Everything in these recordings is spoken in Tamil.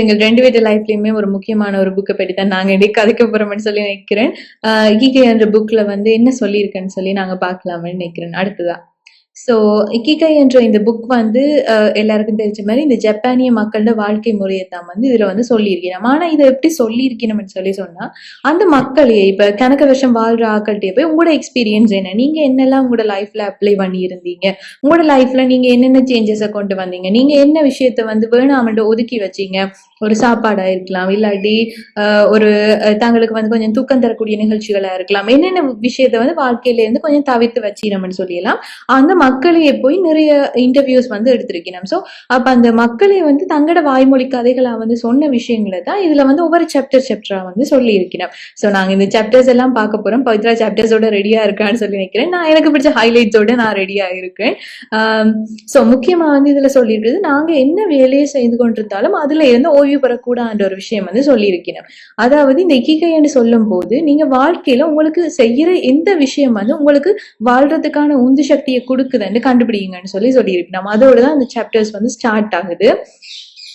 எங்க ரெண்டு பேர் லைஃப்லயுமே ஒரு முக்கியமான ஒரு புக்கை பற்றி தான் நாங்க இடையே கதைக்க போறோம்னு சொல்லி நினைக்கிறேன். ஈகே என்ற புக்ல வந்து என்ன சொல்லியிருக்கேன்னு சொல்லி நாங்க பார்க்கலாம்னு நினைக்கிறேன். அடுத்ததா? ஸோ இக்கிகை என்ற இந்த புக் வந்து எல்லாருக்கும் தெரிஞ்ச மாதிரி இந்த ஜப்பானிய மக்களோட வாழ்க்கை முறையை தான் வந்து இதுல வந்து சொல்லியிருக்கணும் ஆனா இதை எப்படி சொல்லியிருக்கணும்னு சொல்லி சொன்னா அந்த மக்களையே இப்ப கணக்க வருஷம் வாழ்ற ஆக்கள்கிட்டே போய் உங்களோட எக்ஸ்பீரியன்ஸ் என்ன? நீங்க என்னெல்லாம் உங்களோட லைஃப்ல அப்ளை பண்ணியிருந்தீங்க? உங்களோட லைஃப்ல நீங்க என்னென்ன சேஞ்சஸை கொண்டு வந்தீங்க? நீங்க என்ன விஷயத்த வந்து வேணாமன்ட்டு ஒதுக்கி வச்சீங்க? ஒரு சாப்பாடா இருக்கலாம் இல்லாட்டி ஒரு தங்களுக்கு வந்து கொஞ்சம் தூக்கம் தரக்கூடிய நிகழ்ச்சிகளா இருக்கலாம். என்னென்ன விஷயத்த வந்து வாழ்க்கையில இருந்து கொஞ்சம் தவிர்த்து வச்சிடணும்னு சொல்லலாம் அந்த மக்களையே போய் நிறைய இன்டர்வியூஸ் வந்து எடுத்திருக்கணும். ஸோ அப்ப அந்த மக்களை வந்து தங்களோட வாய்மொழி கதைகளா வந்து சொன்ன விஷயங்களை தான் இதுல வந்து ஒவ்வொரு சாப்டர் சாப்டரா வந்து சொல்லி இருக்கணும் ஸோ நாங்க இந்த சாப்டர்ஸ் எல்லாம் பார்க்க போறோம். பவித்ரா சாப்டர்ஸோட ரெடியா இருக்கான்னு சொல்லி நினைக்கிறேன். நான் எனக்கு பிடிச்ச ஹைலைட்ஸோட நான் ரெடியா இருக்கேன். ஸோ முக்கியமா வந்து இதுல சொல்லியிருக்கிறது நாங்க என்ன வேலையை செய்து கொண்டிருந்தாலும் அதுல இருந்து ஓய்வு ஒரு விஷயம் வந்து சொல்லியிருக்கிறேன் அதாவது இந்த இக்கிகைன்னு சொல்லும் போது நீங்க வாழ்க்கையில உங்களுக்கு செய்யற எந்த விஷயம் வந்து உங்களுக்கு வாழ்றதுக்கான உந்து சக்தியை கொடுக்குதுன்னு கண்டுபிடிங்கன்னு சொல்லி சொல்லியிருக்கணும். அதோட தான் அந்த சாப்டர்ஸ் வந்து ஸ்டார்ட் ஆகுது.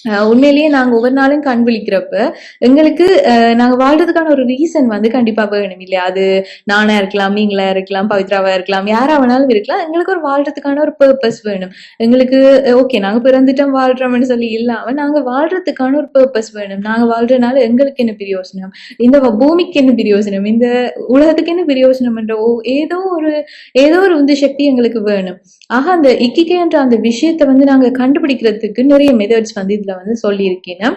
உண்மையிலேயே நாங்க ஒவ்வொரு நாளும் கண் விழிக்கிறப்ப எங்களுக்கு நாங்க வாழ்றதுக்கான ஒரு ரீசன் வந்து கண்டிப்பா வேணும் இல்லையா? அது நானா இருக்கலாம் நீங்களா இருக்கலாம் பவித்ராவா இருக்கலாம் யாரா வேணாலும் இருக்கலாம். எங்களுக்கு ஒரு வாழ்றதுக்கான ஒரு பர்பஸ் வேணும். எங்களுக்கு ஓகே நாங்க பிறந்துட்டோம் வாழ்றோம்னு சொல்லி இல்லாம நாங்க வாழ்றதுக்கான ஒரு பர்பஸ் வேணும். நாங்க வாழ்றதுனால எங்களுக்கு என்ன பிரயோசனம்? இந்த பூமிக்கு என்ன பிரயோசனம்? இந்த உலகத்துக்கு என்ன பிரயோசனம்ன்ற ஓ- ஏதோ ஒரு ஏதோ ஒரு உந்து சக்தி எங்களுக்கு வேணும். ஆக அந்த இக்கிகேன்ற அந்த விஷயத்தை வந்து நாங்க கண்டுபிடிக்கிறதுக்கு நிறைய மெதட்ஸ் வந்து இதுல வந்து சொல்லியிருக்கேன்.